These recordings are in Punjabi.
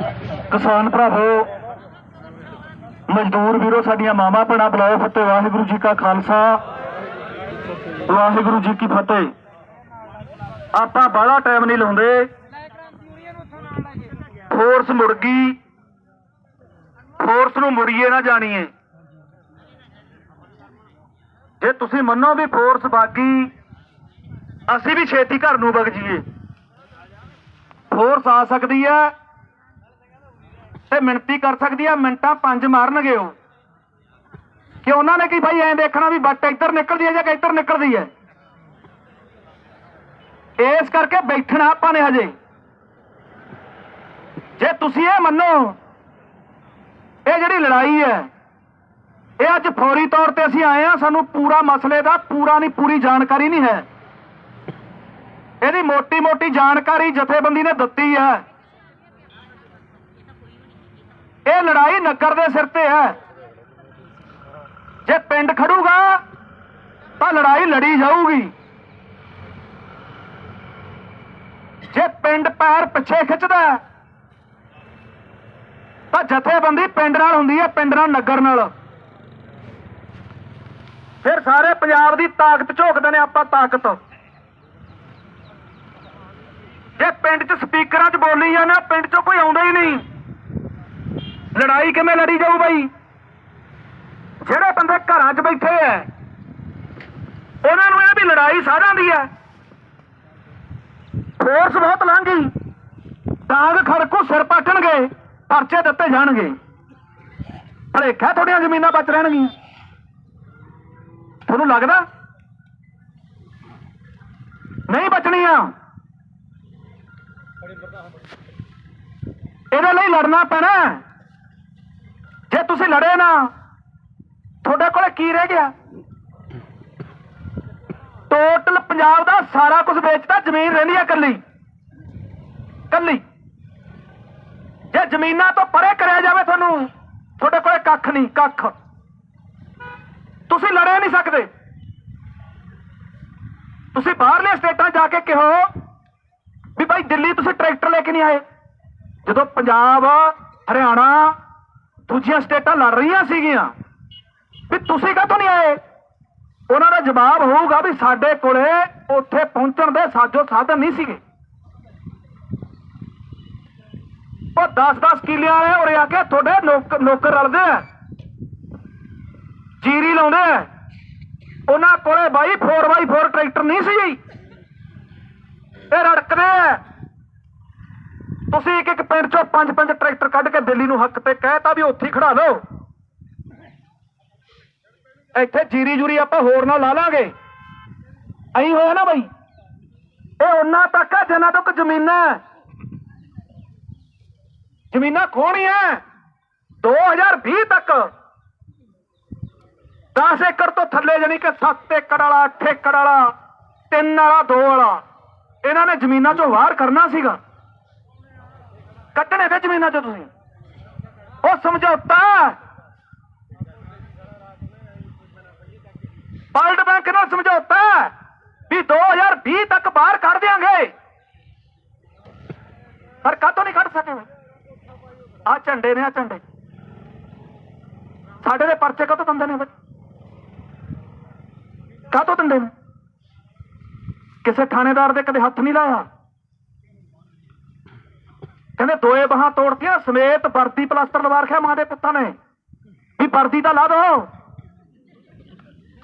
ਕਿਸਾਨ ਭਰਾਵੋ, ਮਜ਼ਦੂਰ ਵੀਰੋ, ਸਾਡੀਆਂ ਮਾਵਾਂ ਭੈਣਾਂ ਬੁਲਾਓ ਫਤਿਹ, ਵਾਹਿਗੁਰੂ ਜੀ ਕਾ ਖਾਲਸਾ, ਵਾਹਿਗੁਰੂ ਜੀ ਕੀ ਫਤਿਹ। ਆਪਾਂ ਬਾਹਲਾ ਟਾਈਮ ਨਹੀਂ ਲਾਉਂਦੇ। ਫੋਰਸ ਮੁੜ ਗਈ ਫੋਰਸ ਨੂੰ ਮੁੜੀਏ ਨਾ ਜਾਣੀਏ। ਜੇ ਤੁਸੀਂ ਮੰਨੋ ਵੀ ਫੋਰਸ ਬਾਗੀ, ਅਸੀਂ ਵੀ ਛੇਤੀ ਘਰ ਨੂੰ ਵਗ ਜਾਈਏ। ਫੋਰਸ ਆ ਸਕਦੀ ਹੈ ਤੇ ਮਿਣਤੀ ਕਰ ਸਕਦੀ ਹੈ ਮਿੰਟਾਂ ਪੰਜ ਮਾਰਨਗੇ ਉਹ। ਕਿ ਉਹਨਾਂ ਨੇ ਕੀ ਭਾਈ ਐਂ ਦੇਖਣਾ ਵੀ ਬੱਟ ਇੱਧਰ ਨਿਕਲਦੀ ਹੈ ਜਾਂ ਕਿ ਇੱਧਰ ਨਿਕਲਦੀ ਹੈ? ਇਸ ਕਰਕੇ ਬੈਠਣਾ ਆਪਾਂ ਨੇ ਹਜੇ। ਜੇ ਤੁਸੀਂ ਇਹ ਮੰਨੋ, ਇਹ ਜਿਹੜੀ ਲੜਾਈ ਹੈ, ਇਹ ਅੱਜ ਫੌਰੀ ਤੌਰ ਤੇ ਅਸੀਂ ਆਏ ਆ ਸਾਨੂੰ ਪੂਰਾ ਮਸਲੇ ਦਾ ਪੂਰਾ ਨਹੀਂ, ਪੂਰੀ ਜਾਣਕਾਰੀ ਨਹੀਂ ਹੈ। ਇਹਦੀ ਮੋਟੀ ਮੋਟੀ ਜਾਣਕਾਰੀ ਜਥੇਬੰਦੀ ਨੇ ਦਿੱਤੀ ਹੈ। ਇਹ ਲੜਾਈ ਨਗਰ ਦੇ ਸਿਰ ਤੇ ਹੈ। ਜੇ ਪਿੰਡ ਖੜੂਗਾ, ਤਾਂ ਲੜਾਈ ਲੜੀ ਜਾਊਗੀ। ਜੇ ਪਿੰਡ ਪੈਰ ਪਿੱਛੇ ਖਿੱਚਦਾ ਤਾਂ ਜਥੇਬੰਦੀ ਪਿੰਡ ਨਾਲ ਹੁੰਦੀ ਹੈ, ਪਿੰਡ ਨਾਲ ਨਗਰ ਨਾਲ। ਫਿਰ ਸਾਰੇ ਪੰਜਾਬ ਦੀ ਤਾਕਤ ਝੋਕਦੇ ਨੇ ਆਪਾਂ ਤਾਕਤ। ਜੇ ਪਿੰਡ 'ਚ ਸਪੀਕਰਾਂ 'ਚ ਬੋਲੀ ਜਾਣਾ ਪਿੰਡ 'ਚੋਂ ਕੋਈ ਆਉਂਦਾ ਹੀ ਨਹੀਂ। ਲੜਾਈ ਕਿਵੇਂ ਲੜੀ ਜਾਊ ਬਾਈ? ਜਿਹੜੇ ਬੰਦੇ ਘਰਾਂ 'ਚ ਬੈਠੇ ਐ, ਉਹਨਾਂ ਨੂੰ ਇਹ ਵੀ ਲੜਾਈ ਸਾਰਿਆਂ ਦੀ ਐ। ਫੋਰਸ ਬਹੁਤ ਲੰਘ। ਗਈ ਡਾਂਗ ਖੜਕੂ ਸਿਰ ਪੱਟਣਗੇ, ਪਰਚੇ ਦਿੱਤੇ ਜਾਣਗੇ। ਭਲੇਖਾ ਤੁਹਾਡੀਆਂ ਜ਼ਮੀਨਾਂ ਬਚ ਰਹਿਣਗੀਆਂ। ਤੁਹਾਨੂੰ ਲੱਗਦਾ? ਨਹੀਂ ਬਚਣੀਆਂ। ਇਹਦੇ ਲਈ ਲੜਨਾ ਪੈਣਾ। ਜੇ ਤੁਸੀਂ ਲੜੇ ਨਾ, ਤੁਹਾਡੇ ਕੋਲੇ ਕੀ ਰਹਿ ਗਿਆ? ਟੋਟਲ ਪੰਜਾਬ ਦਾ ਸਾਰਾ ਕੁਝ ਵੇਚਤਾ, ਜ਼ਮੀਨ ਰਹਿੰਦੀ ਹੈ ਕੱਲੀ ਕੱਲੀ ਜੇ ਜ਼ਮੀਨਾਂ ਤੋਂ ਪਰੇ ਕਰਿਆ ਜਾਵੇ ਤੁਹਾਨੂੰ, ਤੁਹਾਡੇ ਕੋਲੇ ਕੱਖ ਨਹੀਂ, ਕੱਖ। ਤੁਸੀਂ ਲੜੇ ਨਹੀਂ ਸਕਦੇ। ਤੁਸੀਂ ਬਾਹਰਲੇ ਸਟੇਟਾਂ ਜਾ ਕੇ ਕਹੋ ਵੀ ਭਾਈ ਦਿੱਲੀ ਤੁਸੀਂ ਟਰੈਕਟਰ ਲੈ ਕੇ ਨਹੀਂ ਆਏ? ਜਦੋਂ ਪੰਜਾਬ, ਹਰਿਆਣਾ ਦੂਜੀਆਂ ਸਟੇਟਾਂ ਲੜ ਰਹੀਆਂ ਸੀਗੀਆਂ। ਵੀ ਤੁਸੀਂ ਕਾਹਤੋਂ ਨਹੀਂ ਆਏ? ਉਹਨਾਂ ਦਾ ਜਵਾਬ ਹੋਊਗਾ ਵੀ ਸਾਡੇ ਕੋਲੇ ਉੱਥੇ ਪਹੁੰਚਣ ਦੇ ਸਾਜੋ ਸਾਧਨ ਨਹੀਂ ਸੀਗੇ। ਉਹ 10-10 ਕਿੱਲਿਆਂ ਵਾਲੇ ਉਰੇ ਆ ਕੇ ਤੁਹਾਡੇ ਨੌਕ- ਨੌਕਰ ਰਲਦੇ ਆ। ਜੀਰੀ ਲਾਉਂਦੇ ਆ। ਉਹਨਾਂ ਕੋਲੇ ਬਾਈ 4x4 ਟਰੈਕਟਰ ਨਹੀਂ ਸੀ ਇਹ ਰੜਕਦੇ ਆ। ਤੁਸੀਂ ਇੱਕ ਇੱਕ ਪਿੰਡ ਚੋਂ ਪੰਜ ਪੰਜ ਟਰੈਕਟਰ ਕੱਢ ਕੇ ਦਿੱਲੀ ਨੂੰ ਹੱਕ ਤੇ ਕਹਿਤਾ ਵੀ ਉੱਥੇ ਹੀ ਖੜਾ ਲਓ। ਇੱਥੇ ਜੀਰੀ ਜੂਰੀ ਆਪਾਂ ਹੋਰ ਨਾਲ ਲਾ ਲਾਂਗੇ। ਐਂ ਹੋਇਆ ਨਾ ਬਈ? ਇਹ ਉਹਨਾਂ ਤੱਕ ਹੈ ਜਿੰਨਾ ਤੱਕ ਜ਼ਮੀਨਾਂ ਹੈ। ਜ਼ਮੀਨਾਂ ਖੋਣੀਆਂ 2020 ਤੱਕ। 10 ਏਕੜ ਤੋਂ ਥੱਲੇ ਜਾਨੀ ਕਿ 7 ਏਕੜ ਵਾਲਾ 8 ਏਕੜ ਵਾਲਾ 3 ਵਾਲਾ 2 ਵਾਲਾ। ਇਹਨਾਂ ਨੇ ਜ਼ਮੀਨਾਂ ਚੋਂ ਬਾਹਰ ਕਰਨਾ ਸੀਗਾ। ਕੱਢਣੇ ਤੇ ਜ਼ਮੀਨਾਂ ਚੋਂ ਤੁਸੀਂ। ਉਹ ਸਮਝੌਤਾ। ਵਰਲਡ ਬੈਂਕ ਨਾਲ ਸਮਝੌਤਾ ਵੀ 2020 ਤੱਕ ਬਾਹਰ ਕੱਢ ਦਿਆਂਗੇ। ਪਰ ਕਾਤੋਂ ਨਹੀਂ ਕੱਢ ਸਕੇ ਆ ਝੰਡੇ ਨੇ ਆ ਝੰਡੇ। ਸਾਡੇ ਦੇ ਪਰਚੇ ਕਾਤੋਂ ਦਿੰਦੇ ਨੇ ਕਾਤੋਂ ਦਿੰਦੇ ਨੇ? ਕਿਸੇ ਥਾਣੇਦਾਰ ਦੇ ਕਦੇ ਹੱਥ ਨਹੀਂ ਲਾਇਆ। ਕਹਿੰਦੇ ਦੋਏ ਬਾਹਾਂ ਤੋੜਤੀਆਂ ਸਮੇਤ ਵਰਦੀ ਪਲਾਸਟਰ ਲਵਾ ਰੱਖਿਆ ਮਾਂ ਦੇ ਪੁੱਤਾਂ ਨੇ। ਵੀ ਵਰਦੀ ਤਾਂ ਲਾ ਦੋ।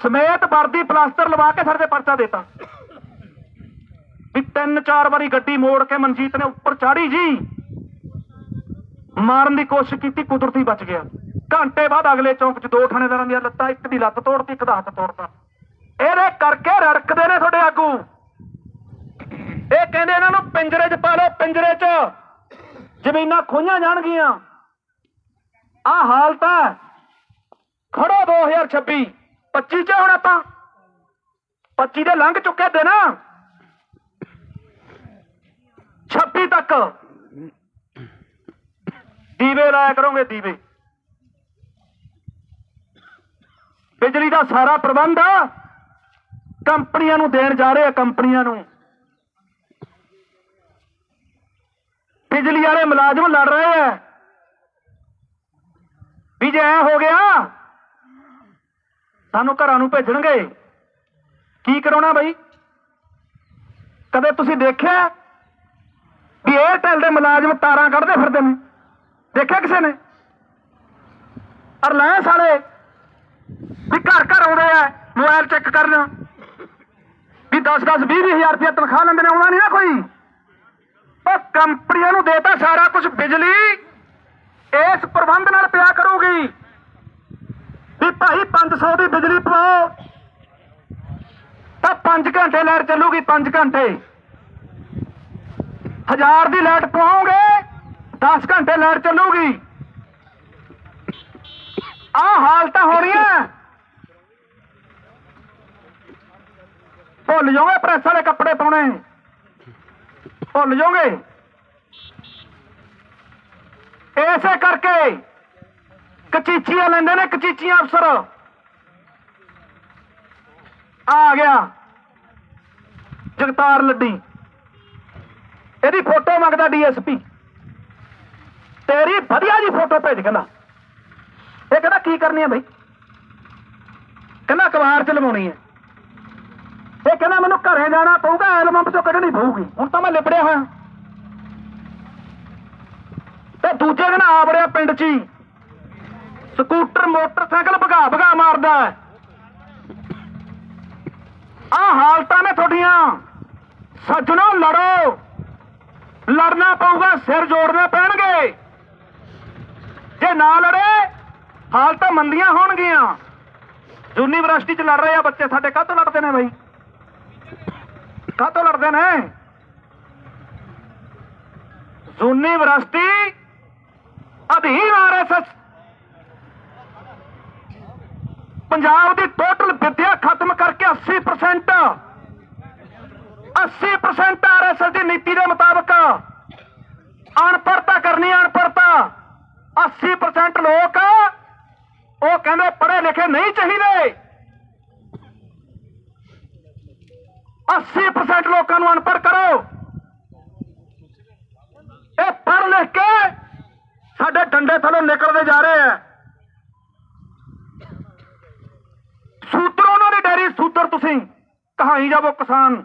ਸਮੇਤ ਵਰਦੀ ਪਲਾਸਟਰ ਲਵਾ ਕੇ ਸਾਡੇ ਤੇ ਪਰਚਾ ਦੇਤਾ। ਵੀ ਤਿੰਨ ਚਾਰ ਵਾਰੀ ਗੱਡੀ ਮੋੜ ਕੇ ਮਨਜੀਤ ਨੇ ਉੱਪਰ ਚਾੜੀ ਜੀ। ਮਾਰਨ ਦੀ ਕੋਸ਼ਿਸ਼ ਕੀਤੀ, ਕੁਦਰਤੀ ਬਚ ਗਿਆ। ਘੰਟੇ ਬਾਅਦ ਅਗਲੇ ਚੌਂਕ 'ਚ ਦੋ ਥਾਣੇਦਾਰਾਂ ਦੀਆਂ ਲੱਤਾਂ, ਇੱਕ ਦੀ ਲੱਤ ਤੋੜਤੀ, ਇੱਕ ਦਾ ਹੱਥ ਤੋੜਤਾ। ਇਹਦੇ ਕਰਕੇ ਰੜਕਦੇ ਨੇ ਤੁਹਾਡੇ ਆਗੂ। ਇਹ ਕਹਿੰਦੇ ਇਹਨਾਂ ਨੂੰ ਪਿੰਜਰੇ 'ਚ ਪਾ ਲਓ, ਪਿੰਜਰੇ 'ਚ। ਜ਼ਮੀਨਾਂ ਖੋਈਆਂ ਜਾਣਗੀਆਂ। ਆ ਹਾਲਤ ਹੈ। ਖੜੋ 2026 25 ਚ ਹੁਣ ਆਪਾਂ। 25 ਦੇ ਲੰਘ ਚੁੱਕੇ ਦੇ ਨਾ 26 ਤੱਕ। ਦੀਵੇ ਲਾਇਆ ਕਰੋਗੇ ਦੀਵੇ। ਬਿਜਲੀ ਦਾ ਸਾਰਾ ਪ੍ਰਬੰਧ ਕੰਪਨੀਆਂ ਨੂੰ ਦੇਣ ਜਾ ਰਹੇ ਆ, ਕੰਪਨੀਆਂ ਨੂੰ। ਬਿਜਲੀ ਵਾਲੇ ਮੁਲਾਜ਼ਮ ਲੜ ਰਹੇ ਐ। ਵੀ ਜੇ ਐ ਹੋ ਗਿਆ, ਸਾਨੂੰ ਘਰਾਂ ਨੂੰ ਭੇਜਣਗੇ। ਕੀ ਕਰਾਉਣਾ ਬਈ? ਕਦੇ ਤੁਸੀਂ ਦੇਖਿਆ ਵੀ ਏਅਰਟੈਲ ਦੇ ਮੁਲਾਜ਼ਮ ਤਾਰਾਂ ਕੱਢਦੇ ਫਿਰਦੇ ਨੇ? ਦੇਖਿਆ ਕਿਸੇ ਨੇ? ਰਿਲਾਇੰਸ ਵਾਲੇ ਵੀ ਘਰ ਘਰ ਆਉਂਦੇ ਆ ਮੋਬਾਈਲ ਚੈੱਕ ਕਰਨ। ਵੀ 10 10 20 ਹਜ਼ਾਰ ਰੁਪਏ ਤਨਖਾਹ ਲੈਂਦੇ ਨੇ ਆਉਣਾ ਨਹੀਂ ਨਾ ਕੋਈ। ਉਹ ਕੰਪਨੀਆਂ ਨੂੰ ਦੇਤਾ ਸਾਰਾ ਕੁਝ, ਬਿਜਲੀ ਇਸ ਪ੍ਰਬੰਧ ਨਾਲ ਪਿਆ ਕਰੂਗੀ। ਵੀ ਭਾਈ 500 ਦੀ ਬਿਜਲੀ ਪਵਾਓ। ਤਾਂ 5 ਘੰਟੇ ਲਾਈਟ ਚੱਲੂਗੀ 5 ਘੰਟੇ। ਹਜ਼ਾਰ ਦੀ ਲਾਈਟ ਪਵਾਓਗੇ 10 ਘੰਟੇ ਲਾਈਟ ਚੱਲੂਗੀ। ਆ ਹਾਲਤਾਂ ਹੋ ਰਹੀਆਂ ਭੁੱਲ ਜਾਓਗੇ ਪ੍ਰੈਸ ਵਾਲੇ ਕੱਪੜੇ ਪਾਉਣੇ। ਭੁੱਲ ਜਾਓਗੇ? ਐਸੇ ਕਰਕੇ ਕਚੀਚੀਆਂ ਲੈਂਦੇ ਨੇ, ਕਚੀਚੀਆਂ ਅਫਸਰ। ਆ ਗਿਆ। ਜਗਤਾਰ ਲੱਡੀ। ਇਹਦੀ ਫੋਟੋ ਮੰਗਦਾ ਡੀਐਸਪੀ। ਤੇਰੀ ਵਧੀਆ ਜੀ ਫੋਟੋ ਭੇਜ, ਕਹਿੰਦਾ। ਇਹ ਕਹਿੰਦਾ, ਕੀ ਕਰਨੀ ਹੈ ਬਈ? ਕਹਿੰਦਾ, ਅਖਬਾਰ ਚ ਲਵਾਉਣੀ ਹੈ। ਇਹ ਕਹਿੰਦਾ ਮੈਨੂੰ ਘਰੇ ਜਾਣਾ ਪਊਗਾ ਐਲਬਮ ਚੋਂ ਕੱਢਣੀ ਪਊਗੀ। ਹੁਣ ਤਾਂ ਮੈਂ ਲਿਬੜਿਆ ਹੋਇਆ। ਤੇ ਦੂਜੇ ਦਿਨ ਆ ਵੜਿਆ ਪਿੰਡ 'ਚ ਹੀ। ਸਕੂਟਰ, ਮੋਟਰਸਾਈਕਲ ਭਗਾ ਭਗਾ ਮਾਰਦਾ ਆ ਹਾਲਤਾਂ ਨੇ ਤੁਹਾਡੀਆਂ। ਸੱਜਣੋ, ਲੜੋ। ਲੜਨਾ ਪਊਗਾ, ਸਿਰ ਜੋੜਨੇ ਪੈਣਗੇ। ਜੇ ਨਾ ਲੜੇ, ਹਾਲਤਾਂ ਮੰਦੀਆਂ ਹੋਣਗੀਆਂ। ਯੂਨੀਵਰਸਿਟੀ 'ਚ ਲੜ ਰਹੇ ਆ ਬੱਚੇ, ਸਾਡੇ ਕਾਹਤੋਂ ਲੜਦੇ ਨੇ ਬਈ? ਕਾਹਤੋਂ ਲੜਦੇ ਨੇ। ਯੂਨੀਵਰਸਿਟੀ ਅਧੀਨ ਆਰਐਸਐਸ ਪੰਜਾਬ ਦੀ ਟੋਟਲ ਵਿਦਿਆ ਖਤਮ ਕਰਕੇ 80% 80% ਆਰਐਸਐਸ ਦੀ ਨੀਤੀ ਦੇ ਮੁਤਾਬਕ ਅਨਪੜਤਾ ਕਰਨੀ ਅਨਪੜਤਾ 80% ਲੋਕ ਉਹ ਕਹਿੰਦੇ ਪੜ੍ਹੇ ਲਿਖੇ ਨਹੀਂ ਚਾਹੀਦੇ। 80% ਲੋਕਾਂ ਨੂੰ ਅਨਪੜ੍ਹ ਕਰੋ। ਇਹ ਪੜ੍ਹ ਲਿਖ ਕੇ ਸਾਡੇ ਡੰਡੇ ਥੱਲੋਂ ਨਿਕਲਦੇ ਜਾ ਰਹੇ ਆ। ਸੂਤਰ ਉਹਨਾਂ ਦੀ ਡੈਰੀ, ਸੂਤਰ ਤੁਸੀਂ, ਕਹਾਈ ਜਾਵੋ ਕਿਸਾਨ।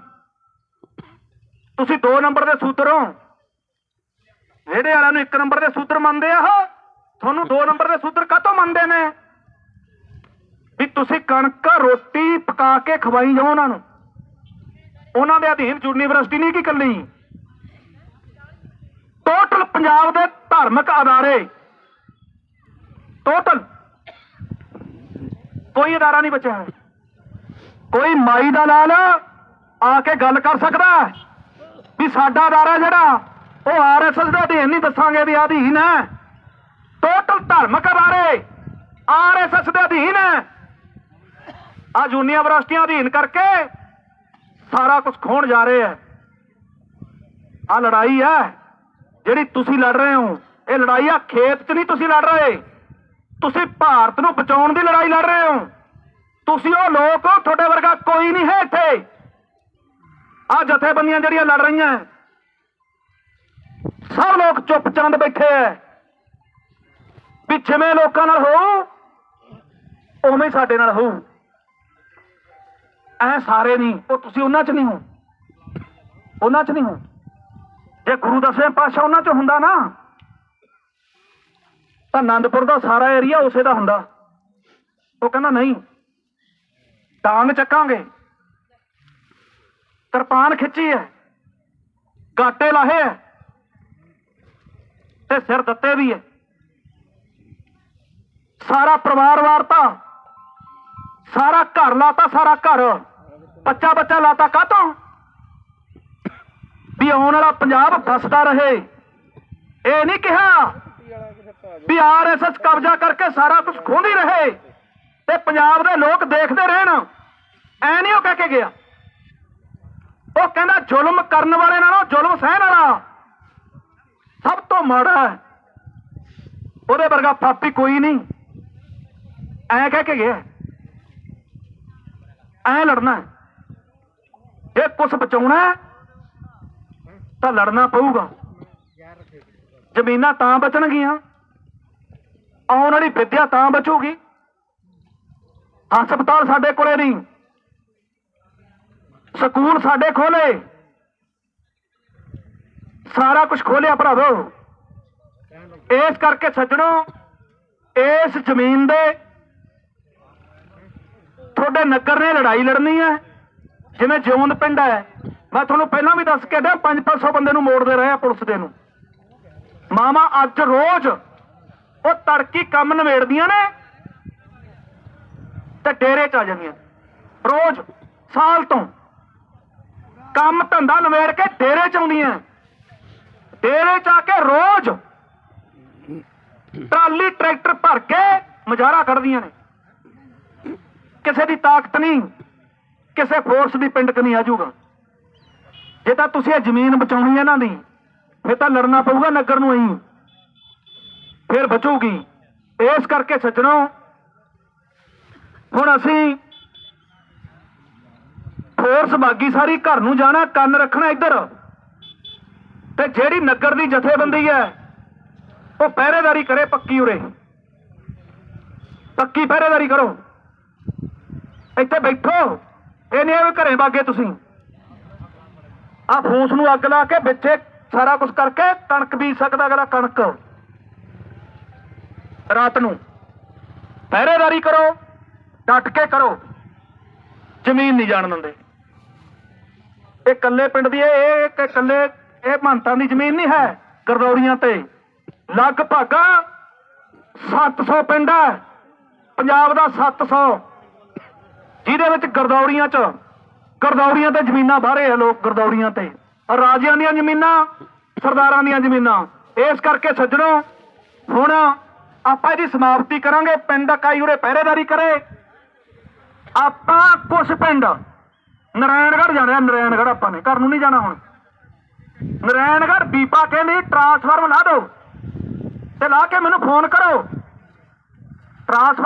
ਤੁਸੀਂ 2 ਨੰਬਰ ਦੇ ਸੂਤਰ ਹੋ। ਜਿਹੜੇ ਵਾਲਿਆਂ ਨੂੰ 1 ਨੰਬਰ ਦੇ ਸੂਤਰ ਮੰਨਦੇ ਆ ਉਹ। ਤੁਹਾਨੂੰ 2 ਨੰਬਰ ਦੇ ਸੂਤਰ ਕਾਹਤੋਂ ਮੰਨਦੇ ਨੇ? ਵੀ ਤੁਸੀਂ ਕਣਕ ਰੋਟੀ ਪਕਾ ਕੇ ਖਵਾਈ ਜਾਓ ਉਹਨਾਂ ਨੂੰ। ਉਹਨਾਂ ਦੇ ਅਧੀਨ ਯੂਨੀਵਰਸਿਟੀ ਨਹੀਂ ਕਿ ਕੱਲੀ ਟੋਟਲ ਪੰਜਾਬ ਦੇ ਧਾਰਮਿਕ ਅਦਾਰੇ। ਟੋਟਲ ਕੋਈ ਅਦਾਰਾ ਨਹੀਂ ਬਚਿਆ ਹੈ। ਕੋਈ ਮਾਈ ਦਾ ਲਾਲ ਆ ਕੇ ਗੱਲ ਕਰ ਸਕਦਾ ਵੀ ਸਾਡਾ ਅਦਾਰਾ ਜਿਹੜਾ, ਉਹ ਆਰਐਸਐਸ ਦੇ ਅਧੀਨ ਨਹੀਂ, ਦੱਸਾਂਗੇ ਵੀ ਅਧੀਨ ਹੈ। ਟੋਟਲ ਧਾਰਮਿਕ ਅਦਾਰੇ ਆਰਐਸਐਸ ਦੇ ਅਧੀਨ ਹੈ। ਆ ਯੂਨੀਵਰਸਿਟੀਆਂ ਅਧੀਨ ਕਰਕੇ ਸਾਰਾ ਕੁਝ ਖੋਣ ਜਾ ਰਹੇ ਹੈ। ਆ ਲੜਾਈ ਹੈ, ਜਿਹੜੀ ਤੁਸੀਂ ਲੜ ਰਹੇ ਹੋ। ਇਹ ਲੜਾਈ ਆ, ਖੇਤ 'ਚ ਨਹੀਂ ਤੁਸੀਂ ਲੜ ਰਹੇ। ਤੁਸੀਂ ਭਾਰਤ ਨੂੰ ਬਚਾਉਣ ਦੀ ਲੜਾਈ ਲੜ ਰਹੇ ਹੋ। ਤੁਸੀਂ ਉਹ ਲੋਕ ਹੋ, ਤੁਹਾਡੇ ਵਰਗਾ ਕੋਈ ਨਹੀਂ ਹੈ ਇੱਥੇ। ਆ ਜਥੇਬੰਦੀਆਂ ਜਿਹੜੀਆਂ ਲੜ ਰਹੀਆਂ ਸਭ ਲੋਕ ਚੁੱਪ ਚੰਦ ਬੈਠੇ ਐ ਵੀ ਜਿਵੇਂ ਲੋਕਾਂ ਨਾਲ ਹੋਊ, ਉਵੇਂ ਸਾਡੇ ਨਾਲ ਹੋਊ। ਐ ਸਾਰੇ ਨਹੀਂ, ਉਹ ਤੁਸੀਂ ਉਹਨਾਂ 'ਚ ਨਹੀਂ ਹੋ। ਉਹਨਾਂ 'ਚ ਨਹੀਂ ਹੋ। ਜੇ ਗੁਰੂ ਦਸਵੇਂ ਪਾਤਸ਼ਾਹ ਉਹਨਾਂ 'ਚ ਹੁੰਦਾ ਨਾ, ਤਾਂ ਆਨੰਦਪੁਰ ਦਾ ਸਾਰਾ ਏਰੀਆ ਉਸੇ ਦਾ ਹੁੰਦਾ। ਉਹ ਕਹਿੰਦਾ, ਨਹੀਂ, ਡਾਂਗ ਚੱਕਾਂਗੇ। ਕਿਰਪਾਨ ਖਿੱਚੀ ਹੈ, ਗਾਟੇ ਲਾਹੇ ਹੈ, ਤੇ ਸਿਰ ਦਿੱਤੇ ਵੀ ਹੈ। ਸਾਰਾ ਪਰਿਵਾਰ ਵਾਰਤਾ ਸਾਰਾ ਘਰ ਲਾਤਾ, ਸਾਰਾ ਘਰ। ਬੱਚਾ ਬੱਚਾ ਲਾਤਾ ਕਾਤੋਂ ਵੀ ਆਉਣ ਵਾਲਾ ਪੰਜਾਬ ਫਸਦਾ ਰਹੇ। ਇਹ ਨਹੀਂ ਕਿਹਾ ਵੀ ਆਰਐਸਐਸ ਕਬਜ਼ਾ ਕਰਕੇ ਸਾਰਾ ਕੁਝ ਖੋਹਦੀ ਰਹੇ ਤੇ ਪੰਜਾਬ ਦੇ ਲੋਕ ਦੇਖਦੇ ਰਹਿਣ। ਐ ਨਹੀਂ ਉਹ ਕਹਿ ਕੇ ਗਿਆ। ਉਹ ਕਹਿੰਦਾ ਜ਼ੁਲਮ ਕਰਨ ਵਾਲੇ ਨਾਲੋਂ ਜ਼ੁਲਮ ਸਹਿਣ ਵਾਲਾ ਸਭ ਤੋਂ ਮਾੜਾ ਹੈ। ਉਹਦੇ ਵਰਗਾ ਪਾਪੀ ਕੋਈ ਨਹੀਂ। ਐ ਕਹਿ ਕੇ ਗਿਆ। ਐ ਲੜਨਾ ਜੇ ਕੁਝ ਬਚਾਉਣਾ ਤਾਂ ਲੜਨਾ ਪਊਗਾ। ਜ਼ਮੀਨਾਂ ਤਾਂ ਬਚਣਗੀਆਂ। ਆਉਣ ਵਾਲੀ ਵਿੱਦਿਆ ਤਾਂ ਬਚੂਗੀ। ਹਸਪਤਾਲ ਸਾਡੇ ਕੋਲੇ ਨਹੀਂ। ਸਕੂਲ ਸਾਡੇ ਖੋਲੇ। ਸਾਰਾ ਕੁਝ ਖੋਲਿਆ ਭਰਾਵੋ ਇਸ ਕਰਕੇ ਸੱਜਣੋ, ਇਸ ਜ਼ਮੀਨ ਦੇ ਤੁਹਾਡੇ ਨਗਰ ਨੇ ਲੜਾਈ ਲੜਨੀ ਹੈ। ਜਿਵੇਂ ਜਿਉਂਦ ਪਿੰਡ ਹੈ, ਮੈਂ ਤੁਹਾਨੂੰ ਪਹਿਲਾਂ ਵੀ ਦੱਸ ਕੇ ਦਿਆਂ 5-500 ਬੰਦੇ ਨੂੰ ਮੋੜਦੇ ਰਹੇ ਆ ਪੁਲਿਸ ਦੇ ਨੂੰ। ਮਾਮਾ ਅੱਜ ਰੋਜ਼ ਉਹ ਤੜਕੀ ਕੰਮ ਨਿਬੇੜਦੀਆਂ ਨੇ ਤੇ ਡੇਰੇ ਚ ਆ ਜਾਂਦੀਆਂ। ਰੋਜ਼, ਸਾਲ ਤੋਂ ਕੰਮ ਧੰਦਾ ਨਿਬੇੜ ਕੇ ਡੇਰੇ ਚ ਆਉਂਦੀਆਂ। ਡੇਰੇ ਚ ਆ ਕੇ ਰੋਜ਼ ਟਰਾਲੀ, ਟਰੈਕਟਰ ਭਰ ਕੇ ਮਜ਼ਾਰਾ ਕੱਢਦੀਆਂ ਨੇ। ਕਿਸੇ ਦੀ ਤਾਕਤ ਨਹੀਂ। ਕਿਸੇ ਫੋਰਸ ਦੀ ਪਿੰਡ ਕ ਆ ਜਾਊਗਾ। ਜੇ ਤਾਂ ਤੁਸੀਂ ਇਹ ਜ਼ਮੀਨ ਬਚਾਉਣੀ ਹੈ ਇਹਨਾਂ ਦੀ, ਫਿਰ ਤਾਂ ਲੜਨਾ ਪਊਗਾ ਨਗਰ ਨੂੰ ਅਹੀਂ ਫਿਰ ਬਚੂਗੀ। ਇਸ ਕਰਕੇ ਸੱਜਣੋ, ਹੁਣ ਅਸੀਂ ਫੋਰਸ ਬਾਗੀ ਸਾਰੀ ਘਰ ਨੂੰ ਜਾਣਾ, ਕੰਨ ਰੱਖਣਾ ਇੱਧਰ। ਤੇ ਜਿਹੜੀ ਨਗਰ ਦੀ ਜਥੇਬੰਦੀ ਹੈ, ਉਹ ਪਹਿਰੇਦਾਰੀ ਕਰੇ ਪੱਕੀ ਉਰੇ। ਪੱਕੀ ਪਹਿਰੇਦਾਰੀ ਕਰੋ। ਇੱਥੇ ਬੈਠੋ। ਇਹ ਨਹੀਂ ਵੀ ਘਰੇ ਬਾਗੇ ਤੁਸੀਂ। ਆ ਫੂਸ ਨੂੰ ਅੱਗ ਲਾ ਕੇ ਵਿੱਚੇ ਸਾਰਾ ਕੁਝ ਕਰਕੇ ਕਣਕ ਬੀਜ ਸਕਦਾ ਅਗਲਾ ਕਣਕ। ਰਾਤ ਨੂੰ ਪਹਿਰੇਦਾਰੀ ਕਰੋ ਡਟ ਕੇ ਕਰੋ, ਜ਼ਮੀਨ ਨਹੀਂ ਜਾਣ ਦਿੰਦੇ। ਇਹ ਕੱਲੇ ਪਿੰਡ ਦੀ ਇਹ ਇਹ ਇੱਕ ਕੱਲੇ ਇਹ ਮਹੰਤਾਂ ਦੀ ਜ਼ਮੀਨ ਨਹੀਂ ਹੈ, ਗਰਦੌਰੀਆਂ ਤੇ। ਲਗਭਗ 700 ਪਿੰਡ ਹੈ, ਪੰਜਾਬ ਦਾ 700 ਜਿਹਦੇ ਵਿੱਚ ਗਰਦੌਰੀਆਂ ਚ ਗਰਦੌਰੀਆਂ ਤੇ ਜ਼ਮੀਨਾਂ ਬਾਹਰੇ ਆ ਲੋਕ ਗਰਦੌਰੀਆਂ ਤੇ। ਰਾਜਿਆਂ ਦੀਆਂ ਜ਼ਮੀਨਾਂ, ਸਰਦਾਰਾਂ ਦੀਆਂ ਜ਼ਮੀਨਾਂ। ਇਸ ਕਰਕੇ ਸੱਜਣੋ, ਹੁਣ ਆਪਾਂ ਇਹਦੀ ਸਮਾਪਤੀ ਕਰਾਂਗੇ, ਪਿੰਡ ਇਕਾਈ ਉਰੇ ਪਹਿਰੇਦਾਰੀ ਕਰੇ। ਆਪਾਂ ਕੁਛ ਪਿੰਡ ਨਰਾਇਣਗੜ੍ਹ ਜਾਣਾ ਨਰਾਇਣਗੜ੍ਹ ਆਪਾਂ ਨੇ, ਘਰ ਨੂੰ ਨਹੀਂ ਜਾਣਾ ਹੁਣ। ਨਰਾਇਣਗੜ੍ਹ ਬੀਪਾ ਕਹਿੰਦੀ ਟਰਾਂਸਫਾਰਮ ਲਾ ਦਿਓ। ਤੇ ਲਾ ਕੇ ਮੈਨੂੰ ਫੋਨ ਕਰੋ। ਟਰਾਂਸਫਰ